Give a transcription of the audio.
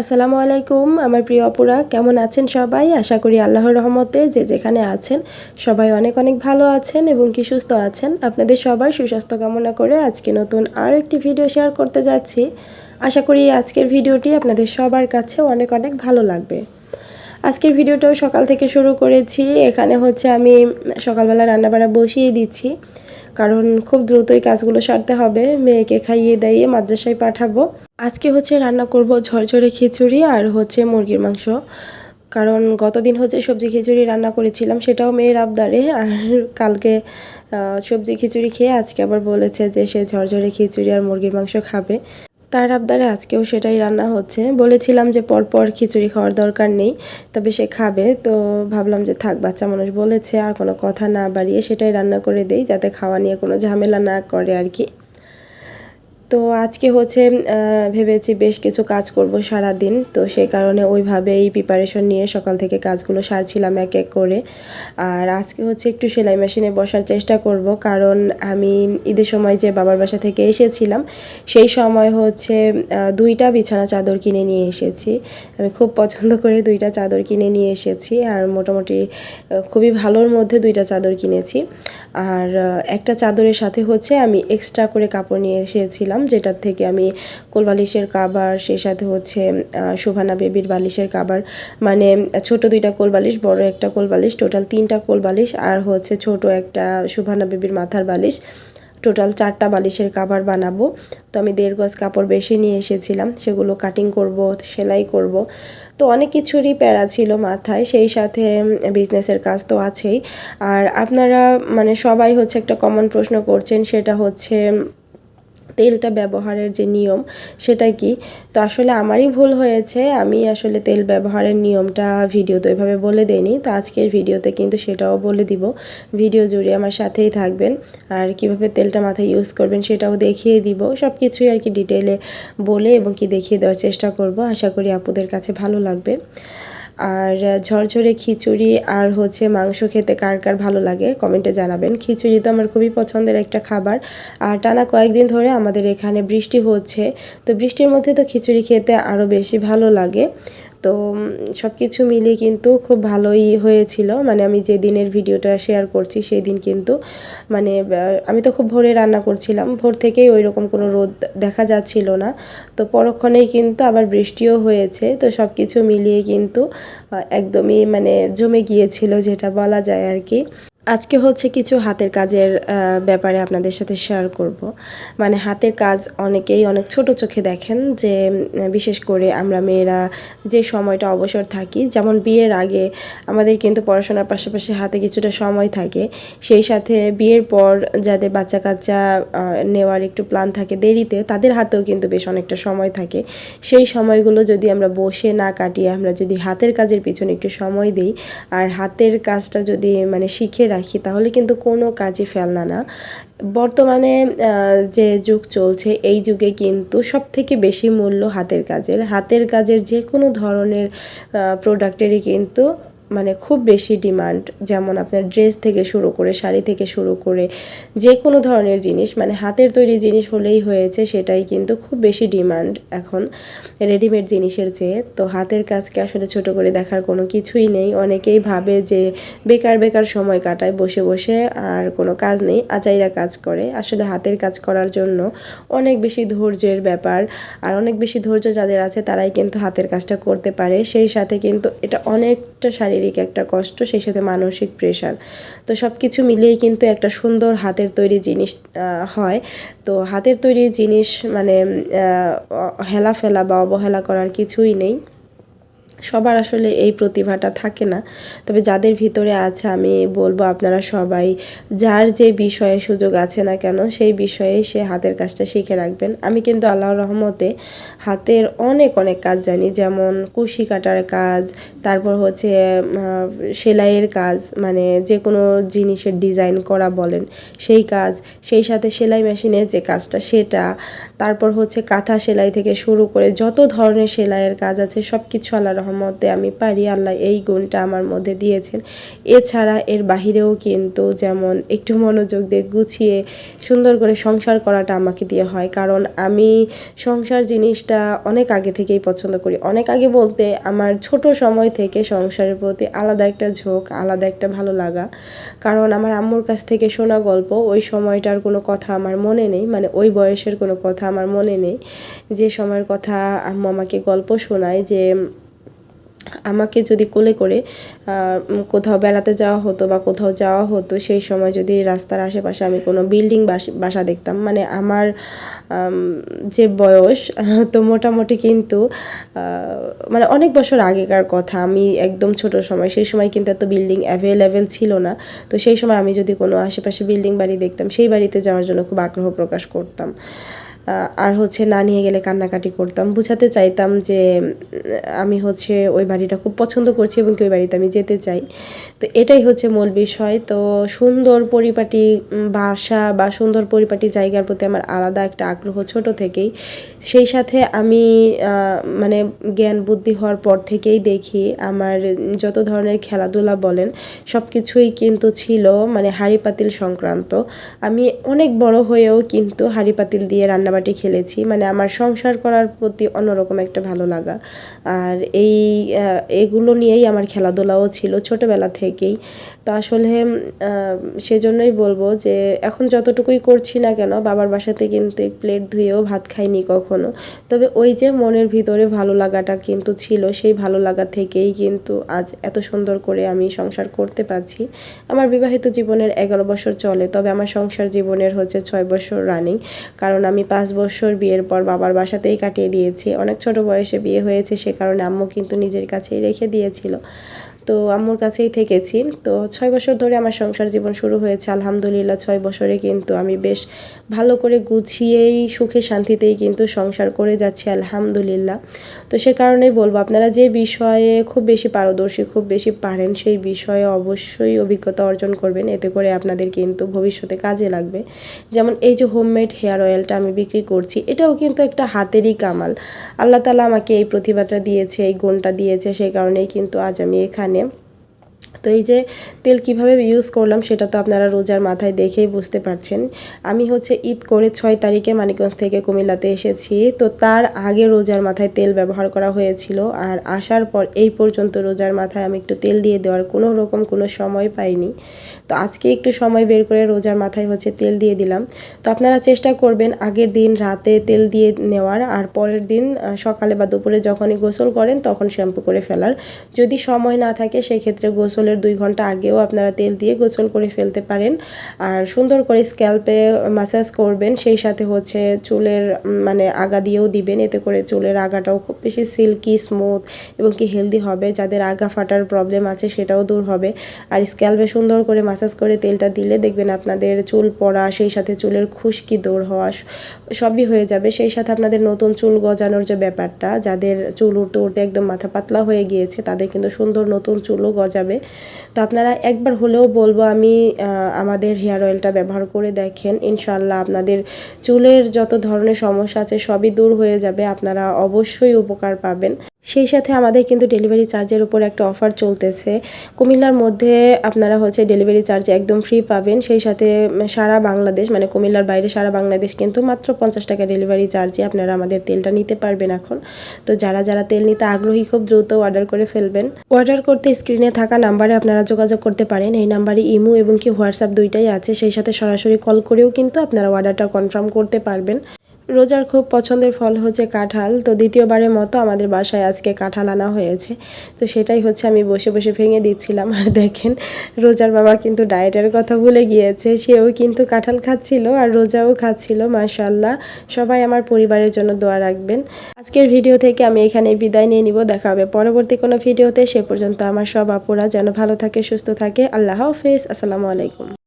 আসসালামু আলাইকুম, আমার প্রিয় অপরা কেমন আছেন সবাই? আশা করি আল্লাহর রহমতে যে যেখানে আছেন, সবাই অনেক অনেক ভালো আছেন এবং কি সুস্থ আছেন। আপনাদের সবার সুস্বাস্থ্য কামনা করে আজকে নতুন আর একটি ভিডিও শেয়ার করতে যাচ্ছি। আশা করি আজকের ভিডিওটি আপনাদের সবার কাছে অনেক অনেক ভালো লাগবে। আজকের ভিডিওটাও সকাল থেকে শুরু করেছি। এখানে হচ্ছে আমি সকালবেলা রান্নাবাড়া বসিয়ে দিচ্ছি। কারণ খুব দ্রুতই কাজগুলো সারতে হবে। মেয়েকে খাইয়ে দাইয়ে মাদ্রাসায় পাঠাবো। আজকে হচ্ছে রান্না করব ঝরঝরে খিচুড়ি আর হচ্ছে মুরগির মাংস। কারণ গতদিন হচ্ছে সবজি খিচুড়ি রান্না করেছিলাম, সেটাও মেয়ের আবদারে। আর কালকে সবজি খিচুড়ি খেয়ে আজকে আবার বলেছে যে সে ঝরঝরে খিচুড়ি আর মুরগির মাংস খাবে। তার আবদারে আজকেও সেটাই রান্না হচ্ছে। বলেছিলাম যে পরপর খিচুড়ি খাওয়ার দরকার নেই, তবে সে খাবে। তো ভাবলাম যে থাক, বাচ্চা মানুষ বলেছে, আর কোনো কথা না বাড়িয়ে সেটাই রান্না করে দেই, যাতে খাওয়া নিয়ে কোনো ঝামেলা না করে আর কি। তো আজকে হচ্ছে ভেবেছি বেশ কিছু কাজ করব সারা দিন তো সেই কারণে ওইভাবেই প্রিপারেশন নিয়ে সকাল থেকে কাজগুলো সারছিলাম এক এক করে। আর আজকে হচ্ছে একটু সেলাই মেশিনে বসার চেষ্টা করব। কারণ আমি ঈদের সময় যে বাবার বাসা থেকে এসেছিলাম, সেই সময় হচ্ছে দুইটা বিছানা চাদর কিনে নিয়ে এসেছি। আমি খুব পছন্দ করে দুইটা চাদর কিনে নিয়ে এসেছি। আর মোটামুটি খুবই ভালোর মধ্যে দুইটা চাদর কিনেছি। আর একটা চাদরের সাথে হচ্ছে আমি এক্সট্রা করে কাপড় নিয়ে এসেছিলাম। নিলাম যেটার থেকে আমি কোলবালিশের কাবার সেই সাথে হচ্ছে শোভানা বেবির বালিশের কাবার মানে ছোট দুইটা কোলবালিশ, বড় একটা কোলবালিশ, টোটাল তিনটা কোলবালিশ আর হচ্ছে ছোট একটা শোভানা বেবির মাথার বালিশ। টোটাল চারটা বালিশের কাভার বানাবো। তো আমি দেড় গজ কাপড় বেশি নিয়ে এসেছিলাম, সেগুলো কাটিং করব, সেলাই করব। তো অনেক কিছুরই প্যারা ছিল মাথায়, সেই সাথে বিজনেসের কাজ তো আছেই। আর আপনারা মানে সবাই হচ্ছে একটা কমন প্রশ্ন করছেন, সেটা হচ্ছে তেলটা ব্যবহারের যে নিয়ম, সেটা কি? তো আসলে আমারই ভুল হয়েছে। আমি আসলে তেল ব্যবহারের নিয়মটা ভিডিওতে ওইভাবে বলে দেইনি। তো আজকের ভিডিওতে কিন্তু সেটাও বলে দিব। ভিডিও জুড়ে আমার সাথেই থাকবেন। আর কীভাবে তেলটা মাথায় ইউজ করবেন সেটাও দেখিয়ে দিব। সব কিছুই আর কি ডিটেলে বলে এবং কি দেখিয়ে দেওয়ার চেষ্টা করব। আশা করি আপুদের কাছে ভালো লাগবে। আর ঝরঝরে খিচুড়ি আর হচ্ছে মাংস খেতে কার কার ভালো লাগে কমেন্টে জানাবেন। খিচুড়ি তো আমার খুবই পছন্দের একটা খাবার। আর টানা কয়েকদিন ধরে আমাদের এখানে বৃষ্টি হচ্ছে। তো বৃষ্টির মধ্যে তো খিচুড়ি খেতে আরও বেশি ভালো লাগে। তো সব কিছু মিলিয়ে কিন্তু খুব ভালোই হয়েছিল। মানে আমি যে দিনের ভিডিওটা শেয়ার করছি সেই দিন কিন্তু মানে আমি তো খুব ভোরে রান্না করছিলাম। ভোর থেকেই ওই রকম কোনো রোদ দেখা যাচ্ছিল না। তো পরক্ষণেই কিন্তু আবার বৃষ্টিও হয়েছে। তো সব কিছু মিলিয়ে কিন্তু একদমই মানে জমে গিয়েছিল, যেটা বলা যায় আর কি। আজকে হচ্ছে কিছু হাতের কাজের ব্যাপারে আপনাদের সাথে শেয়ার করব। মানে হাতের কাজ অনেকেই অনেক ছোট চোখে দেখেন যে বিশেষ করে আমরা মেয়েরা যে সময়টা অবসর থাকি, যেমন বিয়ের আগে আমাদের কিন্তু পড়াশোনার পাশাপাশি হাতে কিছুটা সময় থাকে, সেই সাথে বিয়ের পর যাদের বাচ্চা কাচ্চা নেওয়ার একটু প্ল্যান থাকে দেরিতে, তাদের হাতেও কিন্তু বেশ অনেকটা সময় থাকে। সেই সময়গুলো যদি আমরা বসে না কাটিয়ে আমরা যদি হাতের কাজের পিছনে একটু সময় দিই, আর হাতের কাজটা যদি মানে শিখে রাখি, তাহলে কিন্তু কোনো কাজই ফেলনা না বর্তমানে যে যুগ চলছে, এই যুগে কিন্তু সব থেকে বেশি মূল্য হাতের কাজের। হাতের কাজের যে কোনো ধরনের প্রোডাক্টেরই কিন্তু মানে খুব বেশি ডিমান্ড যেমন আপনার ড্রেস থেকে শুরু করে, শাড়ি থেকে শুরু করে যে কোনো ধরনের জিনিস মানে হাতের তৈরি জিনিস হলেই হয়েছে, সেটাই কিন্তু খুব বেশি ডিমান্ড এখন রেডিমেড জিনিসের চেয়ে। তো হাতের কাজকে আসলে ছোট করে দেখার কোনো কিছুই নেই। অনেকেই ভাবে যে বেকার বেকার সময় কাটায়, বসে বসে আর কোনো কাজ নেই, আচাইরা কাজ করে। আসলে হাতের কাজ করার জন্য অনেক বেশি ধৈর্যের ব্যাপার, আর অনেক বেশি ধৈর্য যাদের আছে, তারাই কিন্তু হাতের কাজটা করতে পারে। সেই সাথে কিন্তু এটা অনেকটা শারীরিক শারীরিক একটা কষ্ট, সেই সাথে মানসিক প্রেশার তো সব কিছু মিলিয়েই কিন্তু একটা সুন্দর হাতের তৈরি জিনিস হয়। তো হাতের তৈরি জিনিস মানে হেলা ফেলা বা অবহেলা করার কিছুই নেই। সবার আসলে এই প্রতিভাটা থাকে না। তবে যাদের ভিতরে আছে, আমি বলব আপনারা সবাই, যার যে বিষয়ে সুযোগ আছে না কেন, সেই বিষয়ে সে হাতের কাজটা শিখে রাখবেন। আমি কিন্তু আল্লাহ রহমতে হাতের অনেক অনেক কাজ জানি, যেমন কুশি কাটার কাজ, তারপর হচ্ছে সেলাইয়ের কাজ মানে যে কোনো জিনিসের ডিজাইন করা বলেন, সেই কাজ, সেই সাথে সেলাই মেশিনের যে কাজটা, সেটা, তারপর হচ্ছে কাঁথা সেলাই থেকে শুরু করে যত ধরনের সেলাইয়ের কাজ আছে সব কিছু আল্লাহ রহমতে আমি পারি। আল্লাহ এই গুণটা আমার মধ্যে দিয়েছেন। এছাড়া এর বাহিরেও কিন্তু যেমন একটু মনোযোগ দিয়ে গুছিয়ে সুন্দর করে সংসার করাটা আমাকে দিয়ে হয়। কারণ আমি সংসার জিনিসটা অনেক আগে থেকেই পছন্দ করি। অনেক আগে বলতে আমার ছোট সময় থেকে সংসারের প্রতি আলাদা একটা ঝোঁক, আলাদা একটা ভালো লাগা। কারণ আমার আম্মুর কাছ থেকে শোনা গল্প, ওই সময়টার কোনো কথা আমার মনে নেই। মানে ওই বয়সের কোনো কথা আমার মনে নেই। যে সময়ের কথা আম্মু আমাকে গল্প শোনায় যে আমাকে যদি কোলে করে কোথাও বেড়াতে যাওয়া হতো বা কোথাও যাওয়া হতো, সেই সময় যদি রাস্তার আশেপাশে আমি কোনো বিল্ডিং বাসা দেখতাম মানে আমার যে বয়স, তো মোটামুটি কিন্তু মানে অনেক বছর আগেকার কথা। আমি একদম ছোট সময়, সেই সময় কিন্তু এত বিল্ডিং অ্যাভেলেবেল ছিল না। তো সেই সময় আমি যদি কোনো আশেপাশে বিল্ডিং বাড়ি দেখতাম, সেই বাড়িতে যাওয়ার জন্য খুব আগ্রহ প্রকাশ করতাম। আর হচ্ছে না নিয়ে গেলে কান্নাকাটি করতাম। বুঝাতে চাইতাম যে আমি হচ্ছে ওই বাড়িটা খুব পছন্দ করছি এবং কি ওই বাড়িতে আমি যেতে চাই। তো এটাই হচ্ছে মূল বিষয়। তো সুন্দর পরিপাটি বাসা বা সুন্দর পরিপাটি জায়গার প্রতি আমার আলাদা একটা আগ্রহ ছোট থেকেই। সেই সাথে আমি মানে জ্ঞান বুদ্ধি হওয়ার পর থেকেই দেখি আমার যত ধরনের খেলাধুলা বলেন সব কিছুই কিন্তু ছিল মানে হাঁড়ি পাতিল সংক্রান্ত। আমি অনেক বড় হয়েও কিন্তু হাঁড়ি পাতিল দিয়ে রান্না কাবাডি খেলেছি। মানে আমার সংসার করার প্রতি অন্যরকম একটা ভালো লাগা। আর এই এগুলো নিয়েই আমার খেলাধুলাও ছিল ছোটোবেলা থেকেই। তো আসলে সেজন্যই বলব যে এখন যতটুকুই করছি না কেন, বাবার বাসাতে কিন্তু এক প্লেট ধুয়েও ভাত খাইনি কখনো। তবে ওই যে মনের ভিতরে ভালো লাগাটা কিন্তু ছিল, সেই ভালো লাগা থেকেই কিন্তু আজ এত সুন্দর করে আমি সংসার করতে পারছি। আমার বিবাহিত জীবনের এগারো বছর চলে, তবে আমার সংসার জীবনের হচ্ছে ছয় বছর রানিং কারণ আমি পাঁচ বছর বিয়ের পর বাবার বাসাতেই কাটিয়ে দিয়েছি। অনেক ছোট বয়সে বিয়ে হয়েছে, সে কারণে আম্মু কিন্তু নিজের কাছেই রেখে দিয়েছিল। তো আম্মুর কাছেই থেকেছি। তো ছয় বছর ধরে আমার সংসার জীবন শুরু হয়েছে, আলহামদুলিল্লাহ ছয় বছরে কিন্তু আমি বেশ ভালো করে গুছিয়েই সুখে শান্তিতেই কিন্তু সংসার করে যাচ্ছি, আলহামদুলিল্লাহ। তো সে কারণেই বলব, আপনারা যে বিষয়ে খুব বেশি পারদর্শী, খুব বেশি পারেন, সেই বিষয়ে অবশ্যই অভিজ্ঞতা অর্জন করবেন। এতে করে আপনাদের কিন্তু ভবিষ্যতে কাজে লাগবে। যেমন এই যে হোমমেড হেয়ার অয়েলটা আমি বিক্রি করছি, এটাও কিন্তু একটা হাতেরই কামাল। আল্লাহ তালা আমাকে এই প্রতিভাটা দিয়েছে, এই গুণটা দিয়েছে সেই কারণেই কিন্তু আজ আমি এখানে вами. তো এই যে তেল কীভাবে ইউজ করলাম সেটা তো আপনারা রোজার মাথায় দেখেই বুঝতে পারছেন। আমি হচ্ছে ঈদ করে ছয় তারিখে মানিকগঞ্জ থেকে কুমিল্লাতে এসেছি। তো তার আগে রোজার মাথায় তেল ব্যবহার করা হয়েছিল আর আসার পর এই পর্যন্ত রোজার মাথায় আমি একটু তেল দিয়ে দেওয়ার কোনো রকম কোনো সময় পাইনি। তো আজকে একটু সময় বের করে রোজার মাথায় হচ্ছে তেল দিয়ে দিলাম। তো আপনারা চেষ্টা করবেন আগের দিন রাতে তেল দিয়ে নেওয়ার আর পরের দিন সকালে বা দুপুরে যখনই গোসল করেন তখন শ্যাম্পু করে ফেলার। যদি সময় না থাকে সেক্ষেত্রে গোসলের দুই ঘণ্টা আগেও আপনারা তেল দিয়ে গোসল করে ফেলতে পারেন। আর সুন্দর করে স্ক্যাল্পে মাসাজ করবেন, সেই সাথে হচ্ছে চুলের মানে আগা দিয়েও দিবেন। এতে করে চুলের আগাটাও খুব বেশি সিল্কি, স্মুথ এবং কি হেলদি হবে। যাদের আগা ফাটার প্রবলেম আছে সেটাও দূর হবে। আর স্ক্যাল্পে সুন্দর করে মাসাজ করে তেলটা দিলে দেখবেন আপনাদের চুল পড়া, সেই সাথে চুলের খুশকি দূর হওয়া সবই হয়ে যাবে। সেই সাথে আপনাদের নতুন চুল গজানোর যে ব্যাপারটা, যাদের চুল উঠতে উঠতে একদম মাথা পাতলা হয়ে গিয়েছে, তাদের কিন্তু সুন্দর নতুন চুলও গজাবে। তো আপনারা একবার হলেও বলব আমি আমাদের হেয়ার অয়েলটা ব্যবহার করে দেখেন। ইনশাল্লাহ আপনাদের চুলের যত ধরনের সমস্যা আছে সবই দূর হয়ে যাবে। আপনারা অবশ্যই উপকার পাবেন। সেই সাথে আমাদের কিন্তু ডেলিভারি চার্জের উপর একটা অফার চলতেছে। কুমিল্লার মধ্যে আপনারা হচ্ছে ডেলিভারি চার্জ একদম ফ্রি পাবেন। সেই সাথে সারা বাংলাদেশ মানে কুমিল্লার বাইরে সারা বাংলাদেশ কিন্তু মাত্র পঞ্চাশ টাকা ডেলিভারি চার্জে আপনারা আমাদের তেলটা নিতে পারবেন এখন। তো যারা যারা তেল নিতে আগ্রহী, খুব দ্রুত অর্ডার করে ফেলবেন। অর্ডার করতে স্ক্রিনে থাকা নাম্বারে আপনারা যোগাযোগ করতে পারেন। এই নাম্বারে ইমো এবং কি হোয়াটসঅ্যাপ দুইটাই আছে। সেই সাথে সরাসরি কল করেও কিন্তু আপনারা অর্ডারটা কনফার্ম করতে পারবেন। রোজার খুব পছন্দের ফল হচ্ছে কাঁঠাল। তো দ্বিতীয়বারের মতো আমাদের বাসায় আজকে কাঁঠাল আনা হয়েছে। তো সেটাই হচ্ছে আমি বসে বসে ভেঙে দিচ্ছিলাম। আর দেখেন, রোজার বাবা কিন্তু ডায়েটের কথা ভুলে গিয়েছে। সেও কিন্তু কাঁঠাল খাচ্ছিল আর রোজাও খাচ্ছিল মাশাল্লাহ সবাই আমার পরিবারের জন্য দোয়া রাখবেন। আজকের ভিডিও থেকে আমি এখানে বিদায় নিয়ে নিব। দেখা হবে পরবর্তী কোনো ভিডিওতে। সে পর্যন্ত আমার সব আপুরা যেন ভালো থাকে, সুস্থ থাকে। আল্লাহ হাফেজ। আসসালামু আলাইকুম।